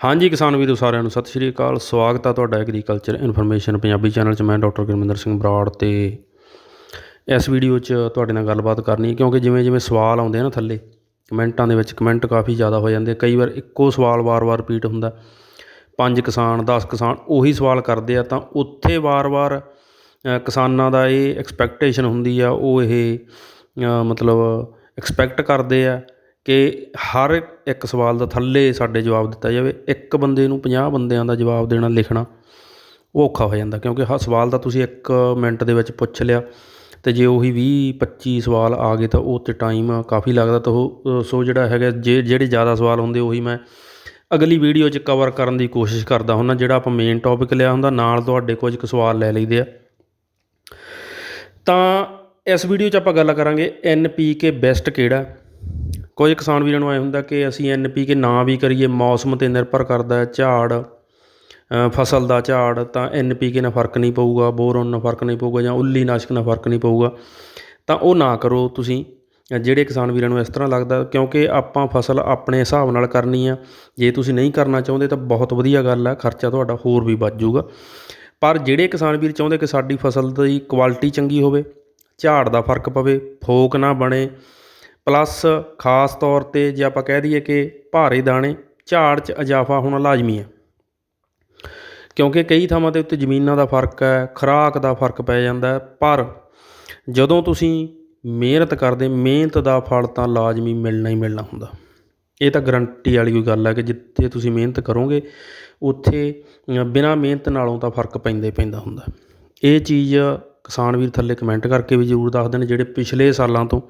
ਹਾਂਜੀ ਕਿਸਾਨ ਵੀਰੋ ਸਾਰਿਆਂ ਨੂੰ ਸਤਿ ਸ਼੍ਰੀ ਅਕਾਲ। ਸਵਾਗਤ ਆ ਤੁਹਾਡਾ ਐਗਰੀਕਲਚਰ ਇਨਫੋਰਮੇਸ਼ਨ ਪੰਜਾਬੀ ਚੈਨਲ 'ਚ। ਮੈਂ ਡਾਕਟਰ ਗੁਰਮਿੰਦਰ ਸਿੰਘ ਬਰਾੜ ਤੇ ਇਸ ਵੀਡੀਓ 'ਚ ਤੁਹਾਡੇ ਨਾਲ ਗੱਲਬਾਤ ਕਰਨੀ ਹੈ, ਕਿਉਂਕਿ ਜਿਵੇਂ ਜਿਵੇਂ ਸਵਾਲ ਆਉਂਦੇ ਆ ਨਾ ਥੱਲੇ, ਕਮੈਂਟਾਂ ਦੇ ਵਿੱਚ ਕਮੈਂਟ ਕਾਫੀ ਜ਼ਿਆਦਾ ਹੋ ਜਾਂਦੇ ਕਈ ਵਾਰ ਇੱਕੋ ਸਵਾਲ ਵਾਰ-ਵਾਰ ਰਿਪੀਟ ਹੁੰਦਾ। ਪੰਜ ਕਿਸਾਨ 10 ਕਿਸਾਨ ਉਹੀ ਸਵਾਲ ਕਰਦੇ ਆ, ਤਾਂ ਉੱਥੇ ਵਾਰ-ਵਾਰ ਕਿਸਾਨਾਂ ਦਾ ਇਹ ਐਕਸਪੈਕਟੇਸ਼ਨ ਹੁੰਦੀ ਆ, ਉਹ ਇਹ ਮਤਲਬ ਐਕਸਪੈਕਟ ਕਰਦੇ ਆ। ਕਿ ਹਰ ਇੱਕ ਸਵਾਲ ਦਾ ਥੱਲੇ ਸਾਡੇ ਜਵਾਬ ਦਿੱਤਾ ਜਾਵੇ, ਇੱਕ ਬੰਦੇ ਨੂੰ 50 ਬੰਦਿਆਂ ਦਾ ਜਵਾਬ ਦੇਣਾ, ਲਿਖਣਾ ਉਹ ਔਖਾ ਹੋ ਜਾਂਦਾ, ਕਿਉਂਕਿ ਹਰ ਸਵਾਲ ਤਾਂ ਤੁਸੀਂ ਇੱਕ ਮਿੰਟ ਦੇ ਵਿੱਚ ਪੁੱਛ ਲਿਆ ਅਤੇ ਜੇ ਉਹੀ 20 25 ਸਵਾਲ ਆ ਗਏ ਤਾਂ ਉਹ ਤੇ ਟਾਈਮ ਕਾਫੀ ਲੱਗਦਾ, ਤਾਂ ਉਹ ਸੋ ਜਿਹੜਾ ਹੈਗਾ, ਜੇ, ਜਿਹੜੇ ਜ਼ਿਆਦਾ ਸਵਾਲ ਹੁੰਦੇ ਉਹੀ ਮੈਂ ਅਗਲੀ ਵੀਡੀਓ 'ਚ ਕਵਰ ਕਰਨ ਦੀ ਕੋਸ਼ਿਸ਼ ਕਰਦਾ ਹੁੰਦਾ, ਜਿਹੜਾ ਆਪਾਂ ਮੇਨ ਟੌਪਿਕ ਲਿਆ ਹੁੰਦਾ, ਨਾਲ ਤੁਹਾਡੇ ਕੁਝ ਕੁ ਸਵਾਲ ਲੈ ਲਈਦੇ ਆ। ਤਾਂ ਇਸ ਵੀਡੀਓ 'ਚ ਆਪਾਂ ਗੱਲ ਕਰਾਂਗੇ ਐਨ ਪੀ ਕੇ ਬੈਸਟ ਕਿਹੜਾ? ਕੁਝ ਕਿਸਾਨ ਵੀਰਾਂ ਨੂੰ ਐਂ ਹੁੰਦਾ ਕਿ ਅਸੀਂ ਐਨ ਪੀ ਕੇ ਨਾ ਵੀ ਕਰੀਏ, ਮੌਸਮ ਤੇ ਨਿਰਭਰ ਕਰਦਾ ਝਾੜ ਫਸਲ ਦਾ ਝਾੜ, ਤਾਂ ਐਨ ਪੀ ਕੇ ਨਾਲ ਫ਼ਰਕ ਨਹੀਂ ਪਊਗਾ, ਬੋਰੋਨ ਨਾਲ ਫ਼ਰਕ ਨਹੀਂ ਪਊਗਾ ਜਾਂ ਉੱਲੀ ਨਾਸ਼ਕ ਨਾਲ ਫ਼ਰਕ ਨਹੀਂ ਪਊਗਾ। ਤਾਂ ਉਹ ਨਾ ਕਰੋ ਤੁਸੀਂ। ਜਿਹੜੇ ਕਿਸਾਨ ਵੀਰਾਂ ਨੂੰ ਇਸ ਤਰ੍ਹਾਂ ਲੱਗਦਾ, ਕਿਉਂਕਿ ਆਪਾਂ ਫਸਲ ਆਪਣੇ ਹਿਸਾਬ ਨਾਲ ਕਰਨੀ ਆ, ਜੇ ਤੁਸੀਂ ਨਹੀਂ ਕਰਨਾ ਚਾਹੁੰਦੇ ਤਾਂ ਬਹੁਤ ਵਧੀਆ ਗੱਲ ਆ, ਖਰਚਾ ਤੁਹਾਡਾ ਹੋਰ ਵੀ ਬਚ ਜਾਊਗਾ। ਪਰ ਜਿਹੜੇ ਕਿਸਾਨ ਵੀਰ ਚਾਹੁੰਦੇ ਕਿ ਸਾਡੀ ਫਸਲ ਦੀ ਕੁਆਲਿਟੀ ਚੰਗੀ ਹੋਵੇ, ਝਾੜ ਦਾ ਫ਼ਰਕ ਪਵੇ, ਫੋਕ ਨਾ ਬਣੇ ਪਲੱਸ ਖਾਸ ਤੌਰ ਤੇ ਜੇ ਆਪਾਂ ਕਹਿ ਦਈਏ ਕਿ ਭਾਰੇ ਦਾਣੇ, ਝਾੜ 'ਚ ਇਜ਼ਾਫਾ ਹੋਣਾ ਲਾਜ਼ਮੀ ਹੈ। ਕਿਉਂਕਿ ਕਈ ਥਾਵਾਂ ਦੇ ਉੱਤੇ ਜ਼ਮੀਨਾਂ ਦਾ ਫ਼ਰਕ ਹੈ, ਖੁਰਾਕ ਦਾ ਫ਼ਰਕ ਪੈ ਜਾਂਦਾ ਪਰ ਜਦੋਂ ਤੁਸੀਂ ਮਿਹਨਤ ਕਰਦੇ, ਮਿਹਨਤ ਦਾ ਫਲ ਤਾਂ ਲਾਜ਼ਮੀ ਮਿਲਣਾ ਹੀ ਮਿਲਣਾ ਹੁੰਦਾ। ਇਹ ਤਾਂ ਗਰੰਟੀ ਵਾਲੀ ਕੋਈ ਗੱਲ ਹੈ ਕਿ ਜਿੱਥੇ ਤੁਸੀਂ ਮਿਹਨਤ ਕਰੋਗੇ, ਉੱਥੇ ਬਿਨਾਂ ਮਿਹਨਤ ਨਾਲੋਂ ਤਾਂ ਫ਼ਰਕ ਪੈਂਦਾ ਹੀ ਪੈਂਦਾ ਹੁੰਦਾ। ਇਹ ਚੀਜ਼ ਕਿਸਾਨ ਵੀਰ ਥੱਲੇ ਕਮੈਂਟ ਕਰਕੇ ਵੀ ਜ਼ਰੂਰ ਦੱਸ ਦੇਣ, ਜਿਹੜੇ ਪਿਛਲੇ ਸਾਲਾਂ ਤੋਂ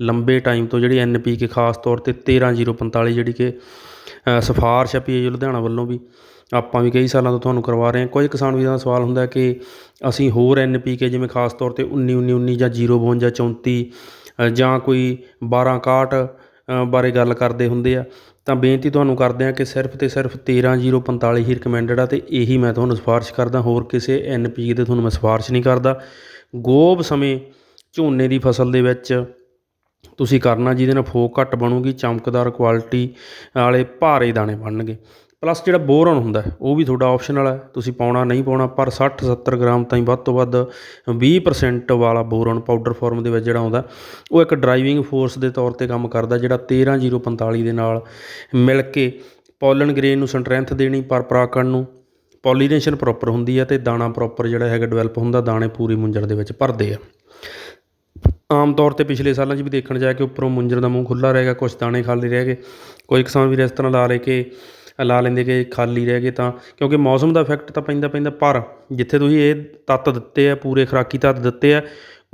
ਲੰਬੇ ਟਾਈਮ ਤੋਂ ਜਿਹੜੀ ਐਨ ਪੀ ਕੇ ਖਾਸ ਤੌਰ ਤੇ 13045 ਜਿਹੜੀ ਕਿ ਅ, ਸਿਫਾਰਿਸ਼ ਹੈ ਪੀਏ ਲੁਧਿਆਣਾ ਵੱਲੋਂ ਵੀ ਆਪਾਂ ਵੀ ਕਈ ਸਾਲਾਂ ਤੋਂ ਤੁਹਾਨੂੰ ਕਰਵਾ ਰਹੇ ਹਾਂ। ਕੁਝ ਕਿਸਾਨ ਵੀਰਾਂ ਦਾ ਸਵਾਲ ਹੁੰਦਾ ਕਿ ਅਸੀਂ ਹੋਰ ਐਨ ਪੀ ਕੇ ਜਿਵੇਂ ਖਾਸ ਤੌਰ ਤੇ 19 19 19 ਜਾਂ 052 34 ਅ, ਜਾਂ ਕੋਈ 1261 ਅ, ਬਾਰੇ ਗੱਲ ਕਰਦੇ ਹੁੰਦੇ ਆ ਤਾਂ ਬੇਨਤੀ ਤੁਹਾਨੂੰ ਕਰਦੇ ਆ ਕਿ ਸਿਰਫ ਤੇ ਸਿਰਫ 13045 ਹੀ ਰਿਕਮੈਂਡਡ ਆ ਤੇ ਇਹੀ ਮੈਂ ਤੁਹਾਨੂੰ ਸਿਫਾਰਿਸ਼ ਕਰਦਾ ਹੋਰ ਕਿਸੇ ਐਨ ਪੀ ਕੇ ਤੇ ਤੁਹਾਨੂੰ ਮੈਂ ਸਿਫਾਰਿਸ਼ ਨਹੀਂ ਕਰਦਾ। ਗੋਬ ਸਮੇਂ ਝੋਨੇ ਦੀ ਫਸਲ ਦੇ ਵਿੱਚ ਤੁਸੀਂ ਕਰਨਾ ਜਿਹਦੇ ਨਾਲ ਫੋਕ ਘੱਟ ਬਣੂਗੀ, ਚਮਕਦਾਰ ਕੁਆਲਿਟੀ ਵਾਲੇ ਭਾਰੇ ਦਾਣੇ ਬਣਨਗੇ। ਪਲੱਸ ਜਿਹੜਾ ਬੋਰਨ ਹੁੰਦਾ, ਉਹ ਵੀ ਤੁਹਾਡਾ ਆਪਸ਼ਨਲ ਹੈ। ਤੁਸੀਂ ਪਾਉਣਾ ਨਹੀਂ ਪਾਉਣਾ, ਪਰ 60 70 ਗ੍ਰਾਮ ਤਾਈਂ ਵੱਧ ਤੋਂ ਵੱਧ 20% ਵਾਲਾ ਬੋਰਨ ਪਾਊਡਰ ਫਾਰਮ ਦੇ ਵਿੱਚ ਜਿਹੜਾ ਆਉਂਦਾ, ਉਹ ਇੱਕ ਡਰਾਈਵਿੰਗ ਫੋਰਸ ਦੇ ਤੌਰ ਤੇ ਕੰਮ ਕਰਦਾ, ਜਿਹੜਾ 13045 ਦੇ ਨਾਲ ਮਿਲ ਕੇ ਪੋਲਨ ਗ੍ਰੇਨ ਨੂੰ ਸਟਰੈਂਥ ਦੇਣੀ, ਪਰ ਪਰਾਕਣ ਨੂੰ ਪੋਲੀਨੇਸ਼ਨ ਪ੍ਰੋਪਰ ਹੁੰਦੀ ਹੈ ਤੇ ਦਾਣਾ ਪ੍ਰੋਪਰ ਜਿਹੜਾ ਹੈਗਾ ਡਿਵੈਲਪ ਹੁੰਦਾ, ਦਾਣੇ ਪੂਰੀ ਮੁੰਜਰ ਦੇ ਵਿੱਚ ਭਰਦੇ ਆ। ਆਮ ਤੌਰ ਤੇ ਪਿਛਲੇ ਸਾਲਾਂ 'ਚ ਵੀ ਦੇਖਣ ਜਾਏ ਕਿ ਉੱਪਰੋਂ ਮੁੰਜਰ ਦਾ ਮੂੰਹ ਖੁੱਲਾ ਰਹਿ ਗਿਆ ਕੁਝ ਦਾਣੇ ਖਾਲੀ ਰਹਿ ਗਏ। ਕੋਈ ਕਿਸਾਨ ਵੀਰ ਇਸ ਤਰ੍ਹਾਂ ਲਾ ਲੈ ਕੇ, ਲਾ ਲੈਂਦੇ ਕਿ ਖਾਲੀ ਰਹਿ ਗਏ ਤਾਂ, ਕਿਉਂਕਿ ਮੌਸਮ ਦਾ ਇਫੈਕਟ ਤਾਂ ਪੈਂਦਾ ਪੈਂਦਾ ਪਰ ਜਿੱਥੇ ਤੁਸੀਂ ਇਹ ਤੱਤ ਦਿੱਤੇ ਆ, ਪੂਰੇ ਖੁਰਾਕੀ ਤੱਤ ਦਿੱਤੇ ਆ,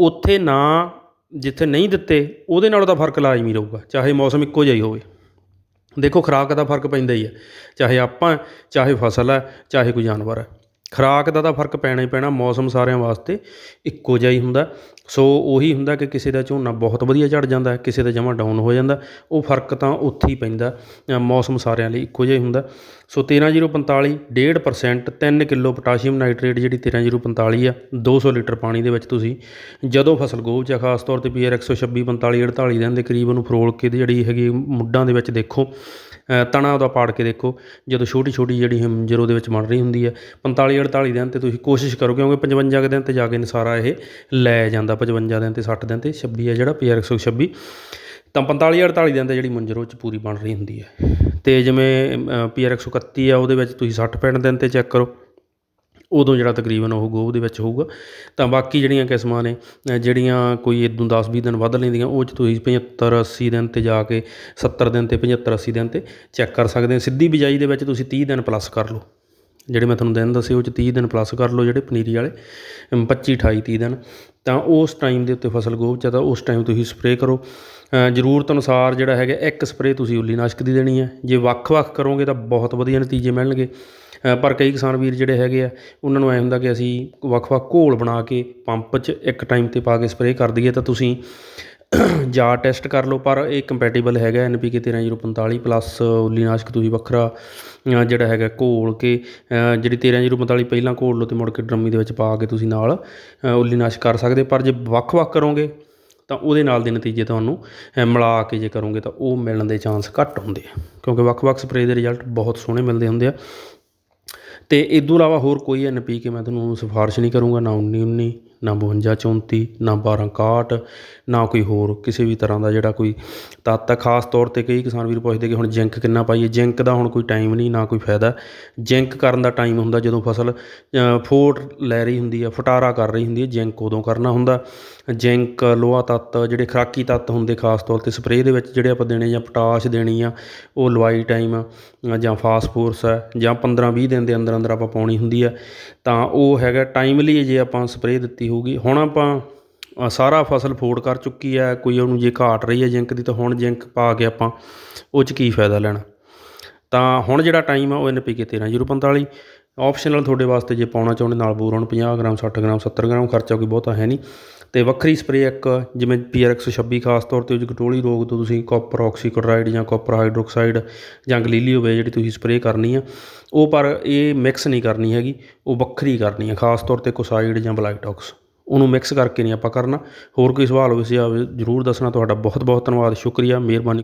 ਉੱਥੇ ਨਾ ਜਿੱਥੇ ਨਹੀਂ ਦਿੱਤੇ, ਉਹਦੇ ਨਾਲੋਂ ਤਾਂ ਫ਼ਰਕ ਲਾਜ਼ਮੀ ਰਹੂਗਾ, ਚਾਹੇ ਮੌਸਮ ਇੱਕੋ ਜਿਹਾ ਹੀ ਹੋਵੇ। ਦੇਖੋ ਖੁਰਾਕ ਦਾ ਫ਼ਰਕ ਪੈਂਦਾ ਹੀ ਹੈ ਚਾਹੇ ਆਪਾਂ, ਚਾਹੇ ਫਸਲ ਹੈ ਚਾਹੇ ਕੋਈ ਜਾਨਵਰ ਹੈ ਖੁਰਾਕ ਦਾ ਤਾਂ ਫ਼ਰਕ ਪੈਣਾ ਹੀ ਪੈਣਾ, ਮੌਸਮ ਸਾਰਿਆਂ ਵਾਸਤੇ ਇੱਕੋ ਜਿਹਾ ਹੀ ਹੁੰਦਾ। ਸੋ ਉਹੀ ਹੁੰਦਾ ਕਿ ਕਿਸੇ ਦਾ ਝੋਨਾ ਬਹੁਤ ਵਧੀਆ ਝੜ ਜਾਂਦਾ, ਕਿਸੇ ਦਾ ਜਮਾ ਡਾਊਨ ਹੋ ਜਾਂਦਾ, ਉਹ ਫ਼ਰਕ ਤਾਂ ਉੱਥੇ ਹੀ ਪੈਂਦਾ ਮੌਸਮ ਸਾਰਿਆਂ ਲਈ ਇੱਕੋ ਜਿਹਾ ਹੀ ਹੁੰਦਾ। ਸੋ 13045 1.5% 3 ਕਿਲੋ ਪੋਟਾਸ਼ੀਅਮ ਨਾਈਟ੍ਰੇਟ ਜਿਹੜੀ 13045 ਆ 200 ਲੀਟਰ ਪਾਣੀ ਦੇ ਵਿੱਚ ਤੁਸੀਂ ਜਦੋਂ ਫਸਲ ਗੋਭ ਚ ਖਾਸ ਤੌਰ ਤੇ ਪੀਆਰ 126 45 48 ਦਿਨ ਦੇ ਕਰੀਬ ਉਹਨੂੰ ਫਰੋਲ ਕੇ ਤੇ ਜਿਹੜੀ ਹੈਗੀ ਮੁੱਢਾਂ ਦੇ ਵਿੱਚ ਦੇਖੋ ਤਣਾ ਉਹਦਾ ਪਾੜ ਕੇ ਦੇਖੋ, ਜਦੋਂ ਛੋਟੀ ਛੋਟੀ ਜਿਹੜੀ ਹੰਜਰ ਉਹਦੇ ਵਿੱਚ ਬਣ ਰਹੀ ਹੁੰਦੀ ਹੈ 45 48 ਦਿਨ ਤੇ ਤੁਸੀਂ ਕੋਸ਼ਿਸ਼ ਕਰੋ ਕਿਉਂਕਿ 55 ਕੁ ਦਿਨ ਤੇ ਜਾ ਕੇ ਨਸਾਰਾ ਇਹ ਲੈ ਜਾਂਦਾ 55 ਦਿਨ ਤੇ 60 ਦਿਨ ਤੇ 26 ਹੈ ਜਿਹੜਾ ਪੀਆਰ 126 ਤਾਂ 45 48 ਦਿਨ ਤੇ ਜਿਹੜੀ ਮੁੰਜਰ ਉਹ ਚ ਪੂਰੀ ਬਣ ਰਹੀ ਹੁੰਦੀ ਹੈ। ਤੇ ਜਿਵੇਂ ਪੀਆਰ 131 ਆ, ਉਹਦੇ ਵਿੱਚ ਤੁਸੀਂ 60 65 ਦਿਨ ਤੇ ਚੈੱਕ ਕਰੋ। ਉਦੋਂ ਜਿਹੜਾ ਤਕਰੀਬਨ ਉਹ ਗੋਭ ਦੇ ਵਿੱਚ ਹੋਊਗਾ। ਤਾਂ ਬਾਕੀ ਜਿਹੜੀਆਂ ਕਿਸਮਾਂ ਨੇ ਜਿਹੜੀਆਂ ਕੋਈ ਇਦੋਂ 10 20 ਦਿਨ ਵੱਧ ਲੈਂਦੀਆਂ, ਉਹ 'ਚ ਤੁਸੀਂ 75 80 ਦਿਨ ਤੇ ਜਾ ਕੇ 70 ਦਿਨ ਤੇ 75 80 ਦਿਨ ਤੇ ਚੈੱਕ ਕਰ ਸਕਦੇ ਹੋ। ਸਿੱਧੀ ਬਿਜਾਈ ਦੇ ਵਿੱਚ ਤੁਸੀਂ 30 ਦਿਨ ਪਲੱਸ ਕਰ ਲਓ। ਜਿਹੜੇ ਮੈਂ ਤੁਹਾਨੂੰ ਦਿਨ ਦੱਸੇ, ਉਹ 'ਚ 30 ਦਿਨ ਪਲੱਸ ਕਰ ਲਓ ਜਿਹੜੇ ਪਨੀਰੀ ਵਾਲੇ, ਅਮ 25 28 30 ਦਿਨ। ਤਾਂ ਉਸ ਟਾਈਮ ਦੇ ਉੱਤੇ ਫਸਲ ਗੋਭ 'ਚ ਤਾਂ ਉਸ ਟਾਈਮ ਤੁਸੀਂ ਸਪਰੇਅ ਕਰੋ। ਜ਼ਰੂਰਤ ਅਨੁਸਾਰ ਜਿਹੜਾ ਹੈਗਾ ਇੱਕ ਸਪਰੇਅ ਤੁਸੀਂ ਉੱਲੀ ਨਾਸ਼ਕ ਦੀ ਦੇਣੀ ਹੈ। ਜੇ ਵੱਖ-ਵੱਖ ਕਰੋਗੇ ਤਾਂ ਬਹੁਤ ਵਧੀਆ ਨਤੀਜੇ ਮਿਲਣਗੇ। ਪਰ ਕਈ ਕਿਸਾਨ ਵੀਰ ਜਿਹੜੇ ਹੈਗੇ ਆ ਉਹਨਾਂ ਨੂੰ ਐ ਹੁੰਦਾ ਕਿ ਅਸੀਂ ਵੱਖ-ਵੱਖ ਘੋਲ ਬਣਾ ਕੇ ਪੰਪ 'ਚ ਇੱਕ ਟਾਈਮ ਤੇ ਪਾ ਕੇ ਸਪਰੇਅ ਕਰ ਦਈਏ ਤਾਂ ਤੁਸੀਂ ਜਾ ਟੈਸਟ ਕਰ ਲਓ। ਪਰ ਇਹ ਕੰਪੈਟੀਬਲ ਹੈਗਾ ਐਨਪੀਕੇ 13045 ਪਲੱਸ ਉੱਲੀਨਾਸ਼ਕ ਤੁਸੀਂ ਵੱਖਰਾ ਜਿਹੜਾ ਹੈਗਾ ਘੋਲ ਕੇ ਅ, ਜਿਹੜੀ 13045 ਪਹਿਲਾਂ ਘੋਲ ਲਓ ਤੇ ਮੁੜ ਕੇ ਡਰਮੀ ਦੇ ਵਿੱਚ ਪਾ ਕੇ ਤੁਸੀਂ ਨਾਲ ਅ, ਉੱਲੀਨਾਸ਼ਕ ਕਰ ਸਕਦੇ ਪਰ ਜੇ ਵੱਖ-ਵੱਖ ਕਰੋਗੇ ਤਾਂ ਉਹਦੇ ਨਾਲ ਦੇ ਨਤੀਜੇ ਤੁਹਾਨੂੰ ਮਿਲਾ ਕੇ ਜੇ ਕਰੋਗੇ ਤਾਂ ਉਹ ਮਿਲਣ ਦੇ ਚਾਂਸ ਘੱਟ ਹੁੰਦੇ ਆ। ਕਿਉਂਕਿ ਵੱਖ-ਵੱਖ ਸਪਰੇਅ ਦੇ ਰਿਜ਼ਲਟ ਬਹੁਤ ਸੋਹਣੇ ਮਿਲਦੇ ਹੁੰਦੇ ਆ। ਤੇ ਇਸ ਤੋਂ ਇਲਾਵਾ ਹੋਰ ਕੋਈ ਐਨ ਪੀ ਕੇ ਮੈਂ ਤੁਹਾਨੂੰ ਸਿਫਾਰਿਸ਼ ਨਹੀਂ ਕਰੂੰਗਾ, ਨਾ 19 19 ਨਾ 52 34 ਨਾ 12 61 ਨਾ ਕੋਈ ਹੋਰ ਕਿਸੇ ਵੀ ਤਰ੍ਹਾਂ ਦਾ ਜਿਹੜਾ ਕੋਈ ਤੱਤ ਆ ਖਾਸ ਤੌਰ ਤੇ ਕਈ ਕਿਸਾਨ ਵੀਰ ਪੁੱਛਦੇ ਕਿ ਹੁਣ ਜਿੰਕ ਕਿੰਨਾ ਪਾਈਏ? ਜਿੰਕ ਦਾ ਹੁਣ ਕੋਈ ਟਾਈਮ ਨਹੀਂ, ਨਾ ਕੋਈ ਫਾਇਦਾ। ਜਿੰਕ ਕਰਨ ਦਾ ਟਾਈਮ ਹੁੰਦਾ ਜਦੋਂ ਫਸਲ ਫੋਟ ਲੈ ਰਹੀ ਹੁੰਦੀ ਆ ਫਟਾਰਾ ਕਰ ਰਹੀ ਹੁੰਦੀ ਹੈ, ਜਿੰਕ ਉਦੋਂ ਕਰਨਾ ਹੁੰਦਾ। ਜਿੰਕ, ਲੋਹਾ ਤੱਤ, ਜਿਹੜੇ ਖਰਾਕੀ ਤੱਤ ਹੁੰਦੇ ਖਾਸ ਤੌਰ ਤੇ ਸਪਰੇਅ ਦੇ ਵਿੱਚ, ਜਿਹੜੇ ਆਪਾਂ ਦੇਣੇ ਜਾਂ ਪੋਟਾਸ਼ ਦੇਣੀ ਆ, ਉਹ ਲਵਾਈ ਟਾਈਮ ਜਾਂ ਫਾਸਫੋਰਸ ਹੈ, ਜਾਂ 15 20 ਦਿਨ ਦੇ ਅੰਦਰ ਅੰਦਰ ਆਪਾਂ ਪਾਉਣੀ ਹੁੰਦੀ ਆ ਤਾਂ ਉਹ ਹੈਗਾ ਟਾਈਮਲੀ ਜੇ ਆਪਾਂ ਸਪਰੇਅ ਦਿੱਤੀ ਹੋਊਗੀ। ਹੁਣ ਆਪਾਂ ਸਾਰਾ ਫਸਲ ਫੋੜ ਕਰ ਚੁੱਕੀ ਹੈ। ਕੋਈ ਉਹਨੂੰ ਜੇ ਘਾਟ ਰਹੀ ਹੈ ਜਿੰਕ ਦੀ, ਤਾਂ ਹੁਣ ਜਿੰਕ ਪਾ ਕੇ ਆਪਾਂ ਉਹ 'ਚ ਕੀ ਫਾਇਦਾ ਲੈਣਾ। ਤਾਂ ਹੁਣ ਜਿਹੜਾ ਟਾਈਮ ਆ, ਉਹ ਐਨ ਪੀ ਕੇ 13045 ਆਪਸ਼ਨਲ ਤੁਹਾਡੇ ਵਾਸਤੇ ਜੇ ਪਾਉਣਾ ਚਾਹੁੰਦੇ, ਨਾਲ ਬੋਰਨ 50 ਗ੍ਰਾਮ 60 ਗ੍ਰਾਮ 70 ਗ੍ਰਾਮ, ਖਰਚਾ ਕੋਈ ਬਹੁਤਾ ਹੈ ਨਹੀਂ। ਤੇ ਵੱਖਰੀ ਸਪਰੇਅ ਇੱਕ, ਜਿਵੇਂ ਪੀਆਰਐਕਸ 26 ਖਾਸ ਤੌਰ ਤੇ ਉਹ 'ਚ ਰੋਗ ਤੋਂ ਤੁਸੀਂ ਕਾਪਰ ਆਕਸੀਕਲੋਰਾਈਡ ਜਾਂ ਕਾਪਰ ਹਾਈਡਰੋਕਸਾਈਡ ਜਾਂ ਗਲੀਲੀ ਹੋਵੇ ਜਿਹੜੀ ਤੁਸੀਂ ਸਪਰੇਅ ਕਰਨੀ ਆ, ਉਹ ਪਰ ਇਹ ਮਿਕਸ ਨਹੀਂ ਕਰਨੀ ਹੈਗੀ, ਉਹ ਵੱਖਰੀ ਕਰਨੀ ਹੈ ਖਾਸ ਤੌਰ ਤੇ ਕੋਸਾਈਡ ਜਾਂ ਬਲਾਈਟੌਕਸ ਉਹਨੂੰ ਮਿਕਸ ਕਰਕੇ ਨਹੀਂ ਆਪਾਂ ਕਰਨਾ। ਹੋਰ ਕੋਈ ਸਵਾਲ ਹੋਵੇ ਸੀ ਜ਼ਰੂਰ ਦੱਸਣਾ। ਤੁਹਾਡਾ ਬਹੁਤ ਬਹੁਤ ਧੰਨਵਾਦ, ਸ਼ੁਕਰੀਆ, ਮਿਹਰਬਾਨੀ।